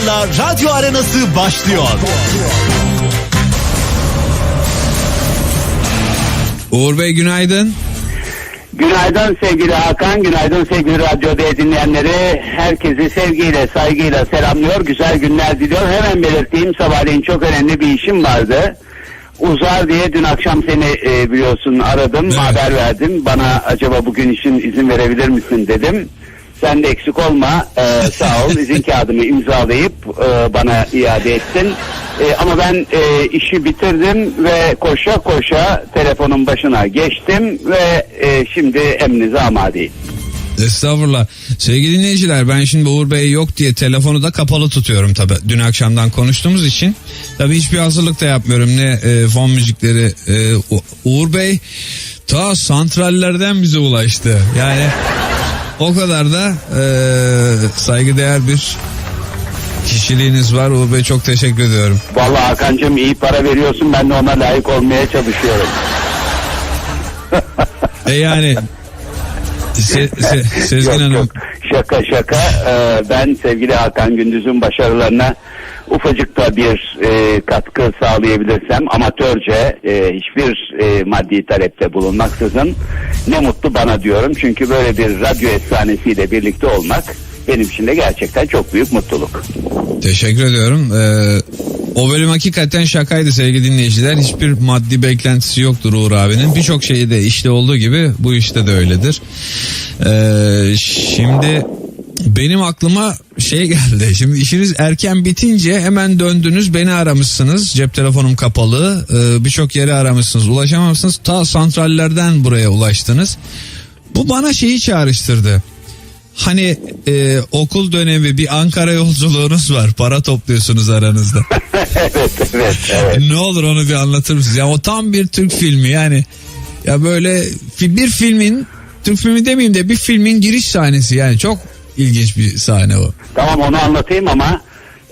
Sırlarla Radyo Arenası başlıyor. Uğur Bey günaydın. Günaydın sevgili Hakan, günaydın sevgili radyo D dinleyenleri. Herkesi sevgiyle, saygıyla selamlıyor. Güzel günler diliyor. Hemen belirteyim sabahleyin çok önemli bir işim vardı. Uzar diye dün akşam seni e, biliyorsun aradım, Evet. haber verdim. Bana acaba bugün için izin verebilir misin dedim. Sen de eksik olma, e, sağ ol. İzin kağıdımı imzalayıp e, bana iade ettin. E, ama ben e, işi bitirdim ve koşa koşa telefonun başına geçtim ve e, emri emnize amadeyim. Estağfurullah. Sevgili dinleyiciler ben şimdi Uğur Bey yok diye telefonu da kapalı tutuyorum tabi. Dün akşamdan konuştuğumuz için. Tabi hiçbir hazırlık da yapmıyorum. Ne e, fon müzikleri. E, Uğur Bey ta santrallerden bize ulaştı. Yani o kadar da e, saygıdeğer bir kişiliğiniz var. Uğur Bey çok teşekkür ediyorum. Vallahi Hakan'cığım iyi para veriyorsun ben de ona layık olmaya çalışıyorum. E yani Se, Se- Sezgin Yok, Hanım yok. Şaka şaka Ee, ben sevgili Hakan Gündüz'ün başarılarına ufacık da bir e, katkı sağlayabilirsem amatörce e, hiçbir e, maddi talepte bulunmaksızın ne mutlu bana diyorum. Çünkü böyle bir radyo efsanesiyle birlikte olmak benim için de gerçekten çok büyük mutluluk. Teşekkür ediyorum. Ee, o bölüm hakikaten şakaydı sevgili dinleyiciler. Hiçbir maddi beklentisi yoktur Uğur abinin. Birçok şeyi de işte olduğu gibi bu işte de öyledir. Ee, şimdi benim aklıma şey geldi. Şimdi işiniz erken bitince hemen döndünüz beni aramışsınız. Cep telefonum kapalı. Ee, Birçok yere aramışsınız. Ulaşamamışsınız. Ta santrallerden buraya ulaştınız. Bu bana şeyi çağrıştırdı. Hani e, okul dönemi bir Ankara yolculuğunuz var. Para topluyorsunuz aranızda. evet evet evet. ne olur onu bir anlatır mısınız? Ya o tam bir Türk filmi yani. Ya böyle bir filmin Türk filmi demeyeyim de bir filmin giriş sahnesi yani çok ilginç bir sahne o. Tamam onu anlatayım ama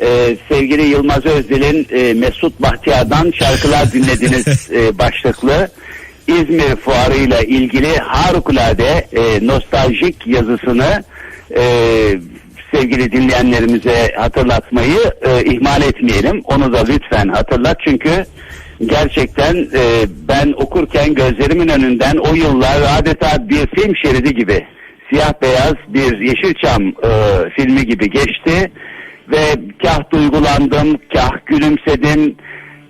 e, sevgili Yılmaz Özdil'in e, Mesut Bahtiyar'dan şarkılar dinlediniz e, başlıklı İzmir Fuarı ile ilgili harikulade e, nostaljik yazısını e, sevgili dinleyenlerimize hatırlatmayı e, ihmal etmeyelim. Onu da lütfen hatırlat çünkü gerçekten e, ben okurken gözlerimin önünden o yıllar adeta bir film şeridi gibi siyah beyaz bir Yeşilçam e, filmi gibi geçti ve kah duygulandım, kah gülümsedim.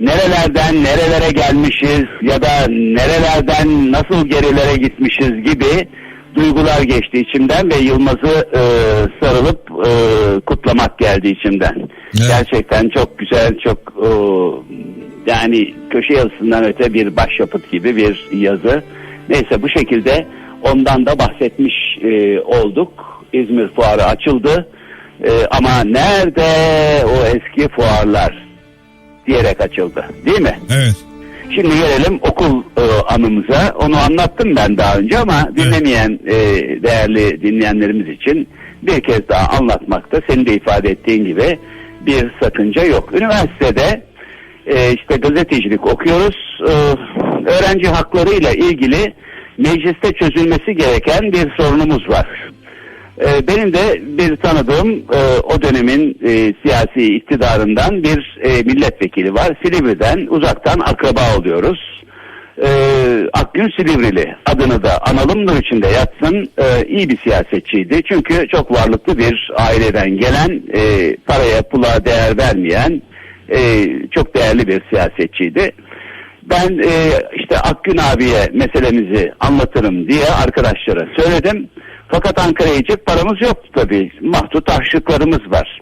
Nerelerden nerelere gelmişiz ya da nerelerden nasıl gerilere gitmişiz gibi duygular geçti içimden ve Yılmaz'ı e, sarılıp e, kutlamak geldi içimden. Evet. Gerçekten çok güzel, çok e, yani köşe yazısından öte bir başyapıt gibi bir yazı. Neyse bu şekilde ondan da bahsetmiş e, olduk. İzmir Fuarı açıldı. E, ama nerede o eski fuarlar diyerek açıldı. Değil mi? Evet. Şimdi gelelim okul e, anımıza. Onu anlattım ben daha önce ama dinlemeyen e, değerli dinleyenlerimiz için bir kez daha anlatmakta senin de ifade ettiğin gibi bir sakınca yok. Üniversitede e, işte gazetecilik okuyoruz. E, öğrenci haklarıyla ilgili mecliste çözülmesi gereken bir sorunumuz var. E, benim de bir tanıdığım e, o dönemin e, siyasi iktidarından bir e, milletvekili var. Silivri'den uzaktan akraba oluyoruz. E, Akgün Silivrili adını da analım nur içinde yatsın e, iyi bir siyasetçiydi. Çünkü çok varlıklı bir aileden gelen e, paraya pula değer vermeyen e, çok değerli bir siyasetçiydi. Ben e, işte Akgün abiye meselemizi anlatırım diye arkadaşlara söyledim. Fakat Ankara'ya gidecek paramız yoktu tabii. Mahdut harçlıklarımız var.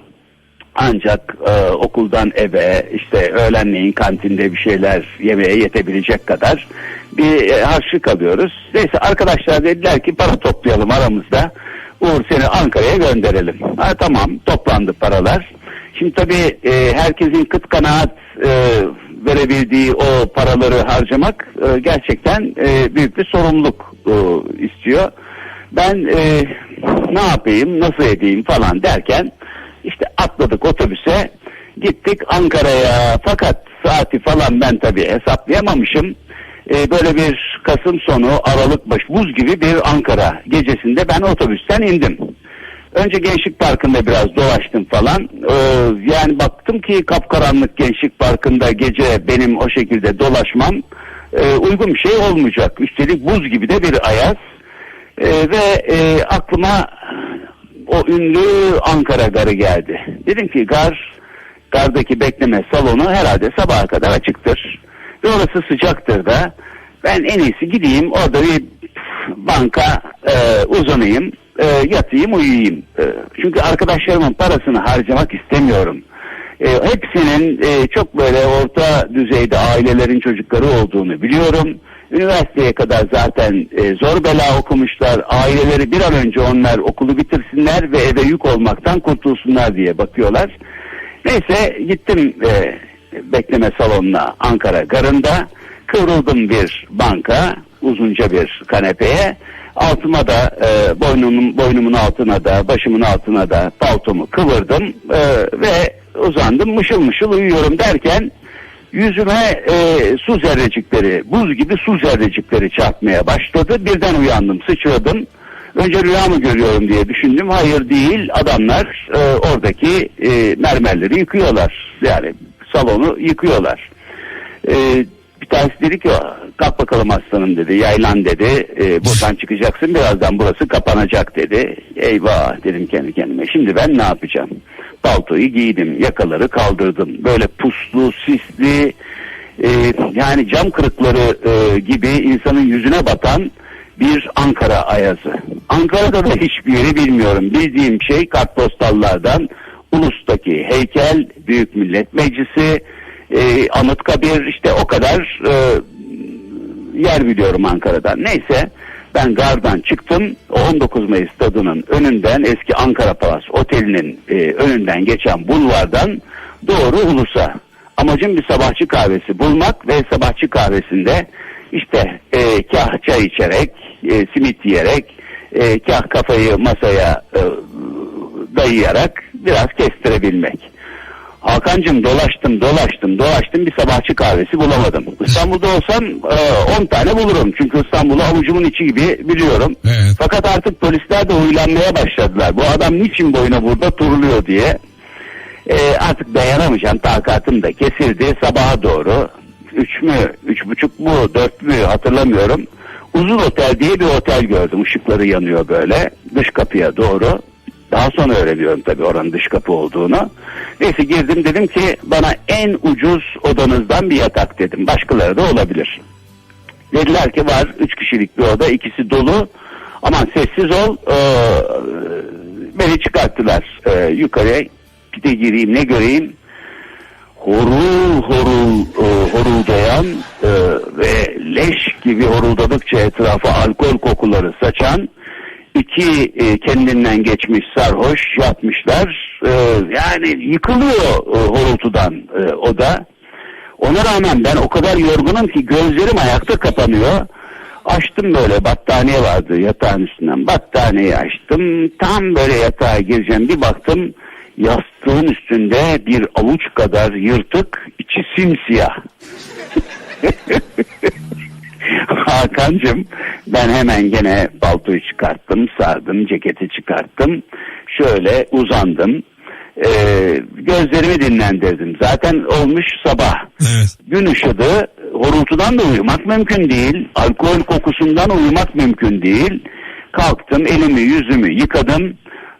Ancak e, okuldan eve işte öğlenleyin kantinde bir şeyler yemeye yetebilecek kadar bir e, harçlık alıyoruz. Neyse arkadaşlar dediler ki para toplayalım aramızda. Uğur seni Ankara'ya gönderelim. Ha, tamam toplandı paralar. Şimdi tabii e, herkesin kıt kanaat e, verebildiği o paraları harcamak e, gerçekten e, büyük bir sorumluluk e, istiyor. Ben e, ne yapayım, nasıl edeyim falan derken işte atladık otobüse gittik Ankara'ya fakat saati falan ben tabii hesaplayamamışım. E, böyle bir Kasım sonu Aralık baş buz gibi bir Ankara gecesinde ben otobüsten indim. Önce Gençlik Parkı'nda biraz dolaştım falan. Ee, yani baktım ki kapkaranlık Gençlik Parkı'nda gece benim o şekilde dolaşmam e, uygun bir şey olmayacak. Üstelik buz gibi de bir ayaz. Ee, ve e, aklıma o ünlü Ankara garı geldi. Dedim ki gar, gardaki bekleme salonu herhalde sabaha kadar açıktır. Ve orası sıcaktır da. Ben en iyisi gideyim orada bir banka e, uzanayım, e, yatayım, uyuyayım. E, çünkü arkadaşlarımın parasını harcamak istemiyorum. E, hepsinin e, çok böyle orta düzeyde ailelerin çocukları olduğunu biliyorum. Üniversiteye kadar zaten e, zor bela okumuşlar. Aileleri bir an önce onlar okulu bitirsinler ve eve yük olmaktan kurtulsunlar diye bakıyorlar. Neyse gittim e, bekleme salonuna Ankara garında. Kıvrıldım bir banka, uzunca bir kanepeye. Altıma da e, boynumun, boynumun altına da başımın altına da paltomu kıvırdım e, ve uzandım mışıl mışıl uyuyorum derken yüzüme e, su zerrecikleri, buz gibi su zerrecikleri çarpmaya başladı. Birden uyandım, sıçradım. Önce rüya mı görüyorum diye düşündüm. Hayır değil, adamlar e, oradaki e, mermerleri yıkıyorlar. Yani salonu yıkıyorlar. E, bir tanesi dedi ki kalk bakalım aslanım dedi. Yaylan dedi. E, buradan çıkacaksın birazdan burası kapanacak dedi. Eyvah dedim kendi kendime. Şimdi ben ne yapacağım? Paltoyu giydim yakaları kaldırdım. Böyle puslu sisli e, yani cam kırıkları e, gibi insanın yüzüne batan bir Ankara ayazı. Ankara'da da hiçbir yeri bilmiyorum. Bildiğim şey kartpostallardan Ulus'taki heykel Büyük Millet Meclisi e, Anıtkabir işte o kadar e, yer biliyorum Ankara'dan. Neyse ben gardan çıktım. O 19 Mayıs stadının önünden eski Ankara Palas Oteli'nin e, önünden geçen bulvardan doğru Ulus'a. Amacım bir sabahçı kahvesi bulmak ve sabahçı kahvesinde işte e, kah çay içerek, e, simit yiyerek, e, kah kafayı masaya e, dayayarak biraz kestirebilmek. Hakan'cığım dolaştım dolaştım dolaştım bir sabahçı kahvesi bulamadım. İstanbul'da olsam 10 tane bulurum. Çünkü İstanbul'u avucumun içi gibi biliyorum. Evet. Fakat artık polisler de huylanmaya başladılar. Bu adam niçin boyuna burada turuluyor diye. E, artık dayanamayacağım takatım da kesildi sabaha doğru. Üç mü, üç buçuk mu, dört mü hatırlamıyorum. Uzun Otel diye bir otel gördüm. Işıkları yanıyor böyle dış kapıya doğru. Daha sonra öğreniyorum tabii oranın dış kapı olduğunu. Neyse girdim dedim ki bana en ucuz odanızdan bir yatak dedim. Başkaları da olabilir. Dediler ki var üç kişilik bir oda ikisi dolu. Aman sessiz ol. Ee, beni çıkarttılar ee, yukarıya. Bir de gireyim ne göreyim. Horul horul e, horuldayan e, ve leş gibi horuldadıkça etrafa alkol kokuları saçan iki e, kendinden geçmiş sarhoş yatmışlar. E, yani yıkılıyor e, horultudan e, o da. Ona rağmen ben o kadar yorgunum ki gözlerim ayakta kapanıyor. Açtım böyle battaniye vardı yatağın üstünden. Battaniyeyi açtım. Tam böyle yatağa gireceğim bir baktım. Yastığın üstünde bir avuç kadar yırtık içi simsiyah. Hakan'cığım ben hemen gene paltoyu çıkarttım, sardım, ceketi çıkarttım. Şöyle uzandım. Ee, gözlerimi dinlendirdim. Zaten olmuş sabah. Evet. Gün ışıdı, horultudan da uyumak mümkün değil. Alkol kokusundan uyumak mümkün değil. Kalktım, elimi yüzümü yıkadım.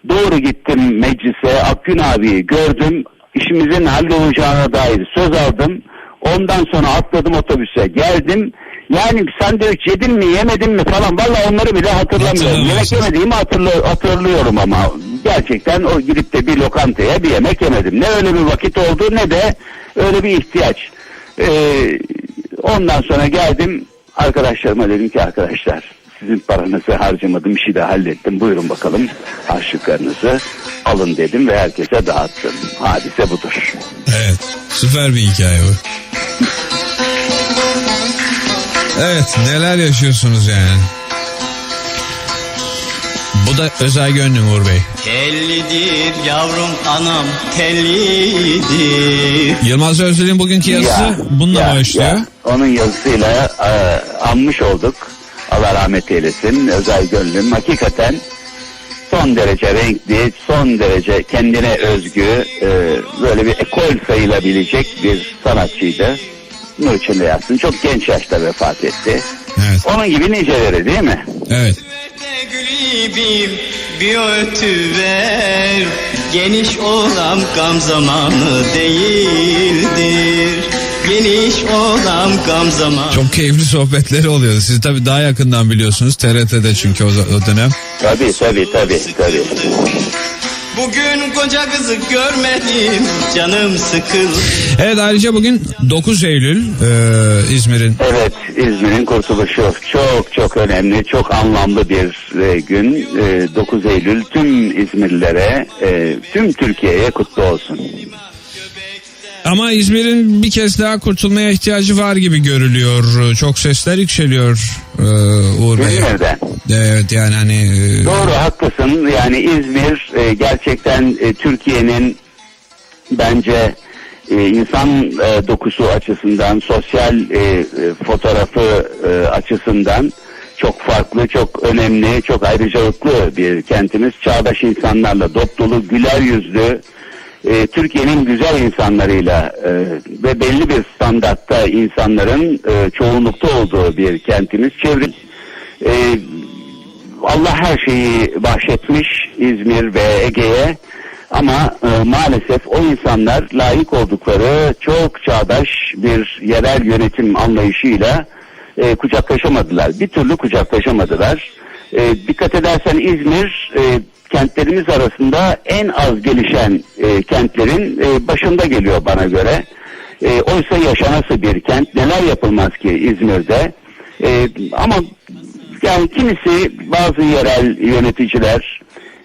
Doğru gittim meclise, Akgün abiyi gördüm. İşimizin hallolacağına dair söz aldım. Ondan sonra atladım otobüse geldim. Yani sandviç yedim mi yemedim mi falan vallahi onları bile hatırlamıyorum. Yemek yemediğimi hatırlı, hatırlıyorum ama gerçekten o gidip de bir lokantaya bir yemek yemedim. Ne öyle bir vakit oldu ne de öyle bir ihtiyaç. Ee, ondan sonra geldim arkadaşlarıma dedim ki arkadaşlar sizin paranızı harcamadım işi de hallettim buyurun bakalım harçlıklarınızı alın dedim ve herkese dağıttım. Hadise budur. Evet. Süper bir hikaye bu. Evet neler yaşıyorsunuz yani. Bu da özel gönlüm Uğur Bey. Tellidir yavrum anam tellidir. Yılmaz Özdel'in bugünkü yazısı Ya, bununla ya, başlıyor. ya. Onun yazısıyla e, anmış olduk. Allah rahmet eylesin. Özel gönlüm. Hakikaten son derece renkli, son derece kendine özgü, e, böyle bir ekol sayılabilecek bir sanatçıydı. Nurçin Beyazsın çok genç yaşta vefat etti. Evet. Onun gibi niceleri değil mi? Evet. De bir, bir ötüver Geniş olam gam zamanı değildir Geniş olam gam zamanı Çok keyifli sohbetleri oluyordu. Siz tabii daha yakından biliyorsunuz. TRT'de çünkü o, o dönem. Tabii tabii tabii tabii. Bugün koca kızı görmedim Canım sıkıldı. Evet ayrıca bugün 9 Eylül e, İzmir'in Evet İzmir'in kurtuluşu. Çok çok önemli çok anlamlı bir e, gün. E, 9 Eylül tüm İzmirlilere e, tüm Türkiye'ye kutlu olsun. Ama İzmir'in bir kez daha kurtulmaya ihtiyacı var gibi görülüyor. Çok sesler yükseliyor e, Uğur Bey. İzmir'de. Evet yani hani e, Doğru haklısın yani İzmir e, gerçekten e, Türkiye'nin bence insan dokusu açısından sosyal fotoğrafı açısından çok farklı, çok önemli, çok ayrıcalıklı bir kentimiz. Çağdaş insanlarla dop dolu, güler yüzlü, e, Türkiye'nin güzel insanlarıyla e, ve belli bir standartta insanların e, çoğunlukta olduğu bir kentimiz. Çevre e, Allah her şeyi bahşetmiş İzmir ve Ege'ye ama e, maalesef o insanlar layık oldukları çok çağdaş bir yerel yönetim anlayışıyla e, kucaklaşamadılar. Bir türlü kucaklaşamadılar. E, dikkat edersen İzmir e, kentlerimiz arasında en az gelişen e, kentlerin e, başında geliyor bana göre. E, oysa yaşanası bir kent. Neler yapılmaz ki İzmir'de? E, ama yani kimisi bazı yerel yöneticiler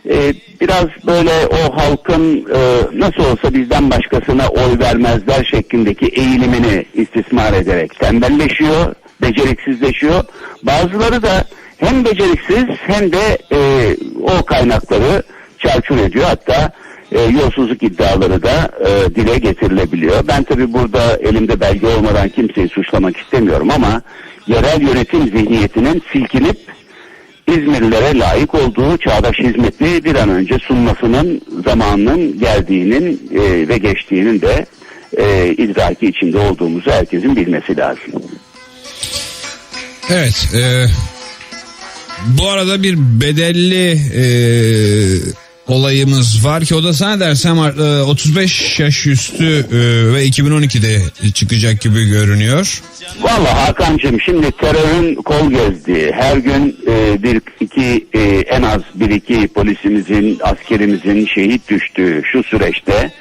e, biraz böyle o halkın e, nasıl olsa bizden başkasına oy vermezler şeklindeki eğilimini istismar ederek tembelleşiyor, beceriksizleşiyor. Bazıları da hem beceriksiz hem de e, o kaynakları çarçur ediyor. Hatta e, yolsuzluk iddiaları da e, dile getirilebiliyor. Ben tabi burada elimde belge olmadan kimseyi suçlamak istemiyorum ama yerel yönetim zihniyetinin silkinip İzmirlilere layık olduğu çağdaş hizmeti bir an önce sunmasının zamanının geldiğinin e, ve geçtiğinin de e, idraki içinde olduğumuzu herkesin bilmesi lazım. evet e, bu arada bir bedelli e, olayımız var ki o da zannedersem e, 35 yaş üstü e, ve 2012'de çıkacak gibi görünüyor. Vallahi Hakan'cığım şimdi terörün kol gezdiği her gün e, bir iki e, en az bir iki polisimizin askerimizin şehit düştüğü şu süreçte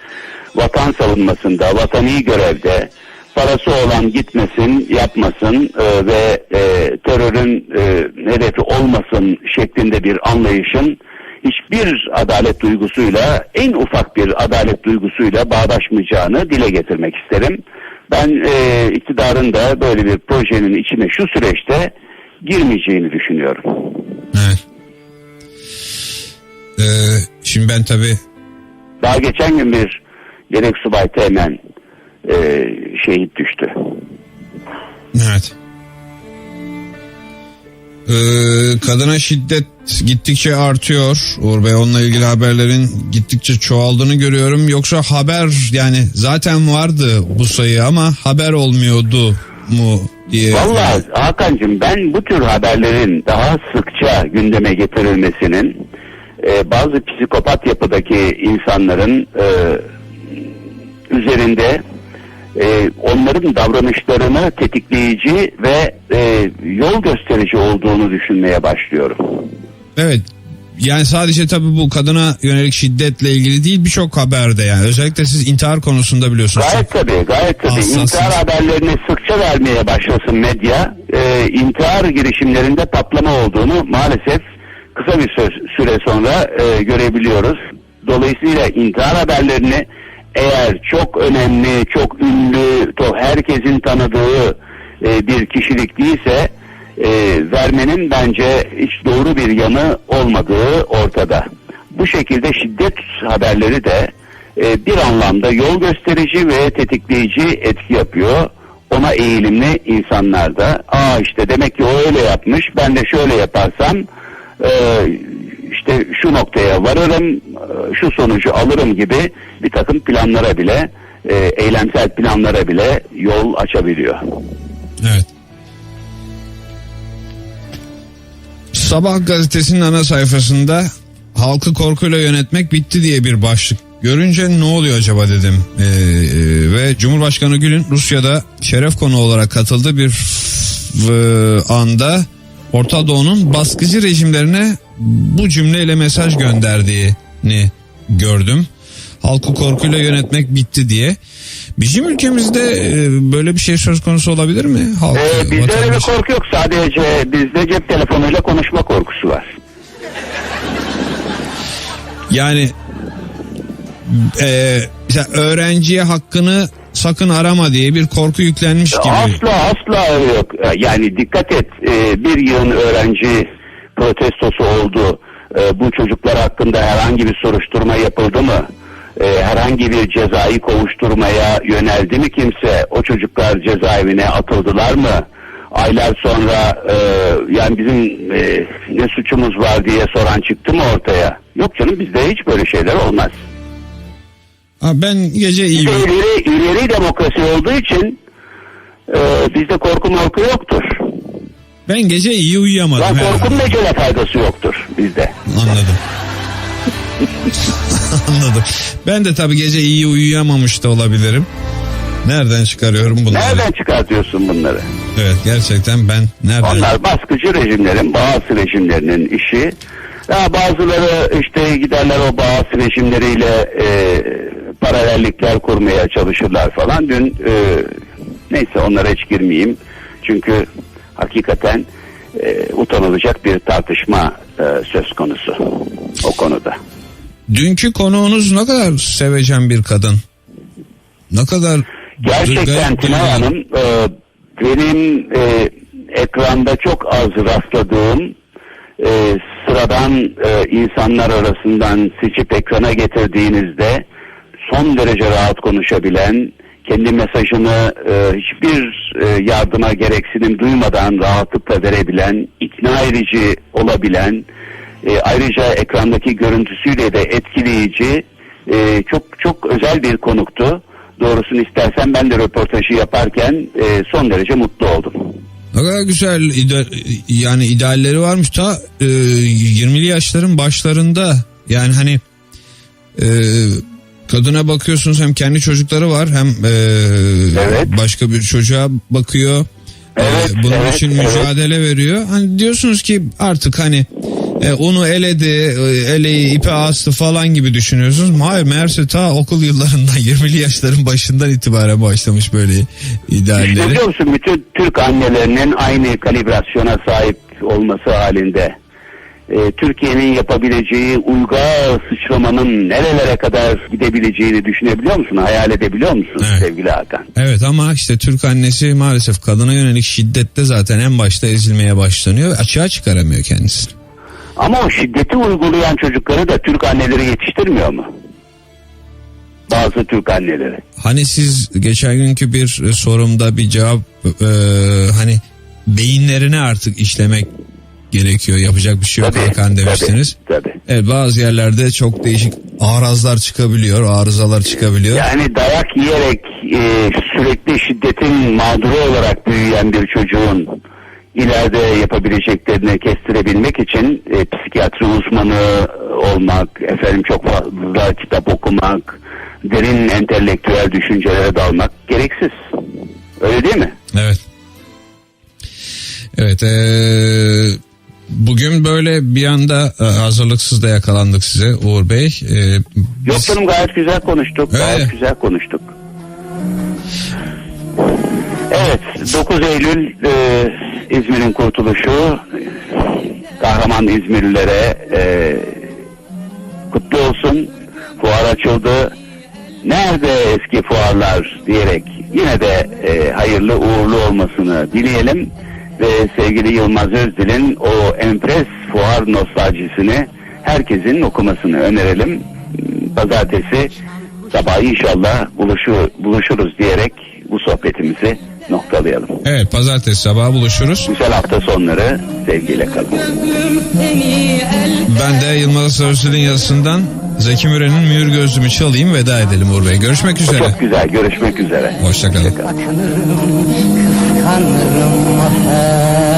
vatan savunmasında vatani görevde parası olan gitmesin yapmasın e, ve e, terörün e, hedefi olmasın şeklinde bir anlayışın hiçbir adalet duygusuyla en ufak bir adalet duygusuyla bağdaşmayacağını dile getirmek isterim. Ben e, iktidarın da böyle bir projenin içine şu süreçte girmeyeceğini düşünüyorum. Evet. E, şimdi ben tabii Daha geçen gün bir Yedek Subay Teğmen e, şehit düştü. Evet. Ee, kadına şiddet gittikçe artıyor. Uğur Bey onunla ilgili haberlerin gittikçe çoğaldığını görüyorum. Yoksa haber yani zaten vardı bu sayı ama haber olmuyordu mu diye. Vallahi Hakan'cığım ben bu tür haberlerin daha sıkça gündeme getirilmesinin e, bazı psikopat yapıdaki insanların e, üzerinde e, onların davranışlarını tetikleyici ve e, yol gösterici olduğunu düşünmeye başlıyorum. Evet. Yani sadece tabii bu kadına yönelik şiddetle ilgili değil birçok haberde yani. Özellikle siz intihar konusunda biliyorsunuz. Gayet tabii, gayet tabii. Hassasınız. İntihar haberlerini sıkça vermeye başlasın medya. Ee, intihar girişimlerinde patlama olduğunu maalesef kısa bir süre sonra e, görebiliyoruz. Dolayısıyla intihar haberlerini eğer çok önemli, çok ünlü, herkesin tanıdığı e, bir kişilik değilse e, vermenin bence hiç doğru bir yanı olmadığı ortada. Bu şekilde şiddet haberleri de e, bir anlamda yol gösterici ve tetikleyici etki yapıyor. Ona eğilimli insanlar da aa işte demek ki o öyle yapmış ben de şöyle yaparsam e, işte şu noktaya varırım, e, şu sonucu alırım gibi bir takım planlara bile, e, eylemsel planlara bile yol açabiliyor. Evet. Sabah gazetesinin ana sayfasında halkı korkuyla yönetmek bitti diye bir başlık görünce ne oluyor acaba dedim. Ee, ve Cumhurbaşkanı Gül'ün Rusya'da şeref konu olarak katıldığı bir anda Orta Doğu'nun baskıcı rejimlerine bu cümleyle mesaj gönderdiğini gördüm. Halkı korkuyla yönetmek bitti diye. Bizim ülkemizde e, böyle bir şey söz konusu olabilir mi? Halk, Ee, bizde öyle bir korku yok. Sadece bizde cep telefonuyla konuşma korkusu var. Yani e, öğrenciye hakkını sakın arama diye bir korku yüklenmiş gibi. Asla asla öyle yok. Yani dikkat et e, bir yığın öğrenci protestosu oldu. E, Bu çocuklar hakkında herhangi bir soruşturma yapıldı mı? E, Herhangi bir cezai kovuşturmaya yöneldi mi kimse? O çocuklar cezaevine atıldılar mı? Aylar sonra e, yani bizim e, ne suçumuz var diye soran çıktı mı ortaya? Yok canım bizde hiç böyle şeyler olmaz. Ha, ben gece iyi ileri, ileri demokrasi olduğu için e, bizde korku morku yoktur. Ben gece iyi uyuyamadım. Lan herhalde. korkunun necele faydası yoktur bizde. Anladım. Anladım. Ben de tabii gece iyi uyuyamamış da olabilirim. Nereden çıkarıyorum bunları? Nereden çıkartıyorsun bunları? Evet gerçekten ben nereden? Onlar baskıcı rejimlerin, bağımsız rejimlerinin işi. Ya bazıları işte giderler o bağımsız rejimleriyle e, paralellikler kurmaya çalışırlar falan. Dün e, neyse onlara hiç girmeyeyim. Çünkü hakikaten e, utanılacak bir tartışma e, söz konusu o konuda. Dünkü konuğunuz ne kadar sevecen bir kadın. Ne kadar Gerçekten Tuna. Hanım e, benim e, ekranda çok az rastladığım e, sıradan e, insanlar arasından seçip ekrana getirdiğinizde son derece rahat konuşabilen, kendi mesajını e, hiçbir e, yardıma gereksinim duymadan rahatlıkla verebilen, ikna edici olabilen, e, ayrıca ekrandaki görüntüsüyle de etkileyici, e, çok çok özel bir konuktu. Doğrusunu istersen ben de röportajı yaparken e, son derece mutlu oldum. Ne kadar güzel ide- yani idealleri varmış ta e, 20'li yaşların başlarında yani hani e, kadına bakıyorsunuz hem kendi çocukları var hem e, Evet. başka bir çocuğa bakıyor. E, Evet, bunun evet, için evet. mücadele veriyor. Hani diyorsunuz ki artık hani e, onu eledi, e, eleği ipe astı falan gibi düşünüyorsunuz. Hayır meğerse ta okul yıllarından 20'li yaşların başından itibaren başlamış böyle İşte idealleri. biliyor musun bütün Türk annelerinin aynı kalibrasyona sahip olması halinde e, Türkiye'nin yapabileceği uygar sıçramanın nerelere kadar gidebileceğini düşünebiliyor musun? Hayal edebiliyor musun Evet. sevgili Hakan? Evet ama işte Türk annesi maalesef kadına yönelik şiddette zaten en başta ezilmeye başlanıyor. Açığa çıkaramıyor kendisini. Ama o şiddeti uygulayan çocukları da Türk anneleri yetiştirmiyor mu? Bazı Türk anneleri. Hani siz geçen günkü bir sorumda bir cevap e, hani beyinlerine artık işlemek gerekiyor. Yapacak bir şey yok Hakan demiştiniz. Tabii, tabii. Evet bazı yerlerde çok değişik arazlar çıkabiliyor, arızalar çıkabiliyor. Yani dayak yiyerek e, sürekli şiddetin mağduru olarak büyüyen bir çocuğun ileride yapabileceklerini kestirebilmek için e, psikiyatri uzmanı olmak, efendim çok fazla kitap okumak, derin entelektüel düşüncelere dalmak gereksiz. Öyle değil mi? Evet. Evet. eee, bugün böyle bir anda e, hazırlıksız da yakalandık size Uğur Bey. Eee, Yok biz- canım gayet güzel konuştuk. Öyle. Gayet güzel konuştuk. Evet 9 Eylül e, İzmir'in kurtuluşu kahraman İzmirlilere e, kutlu olsun. Fuar açıldı. Nerede eski fuarlar diyerek yine de e, hayırlı uğurlu olmasını dileyelim ve sevgili Yılmaz Özdil'in o enfes fuar nostaljisini herkesin okumasını önerelim. Pazartesi sabah inşallah buluşu, buluşuruz diyerek bu sohbetimizi noktalayalım. Evet pazartesi sabahı buluşuruz. Güzel hafta sonları sevgiyle kalın. Ben de Yılmaz Sarısel'in yazısından Zeki Müren'in Mühür Gözlümü çalayım veda edelim Uğur Bey. Görüşmek üzere. Çok güzel. Görüşmek üzere. Hoşçakalın. Her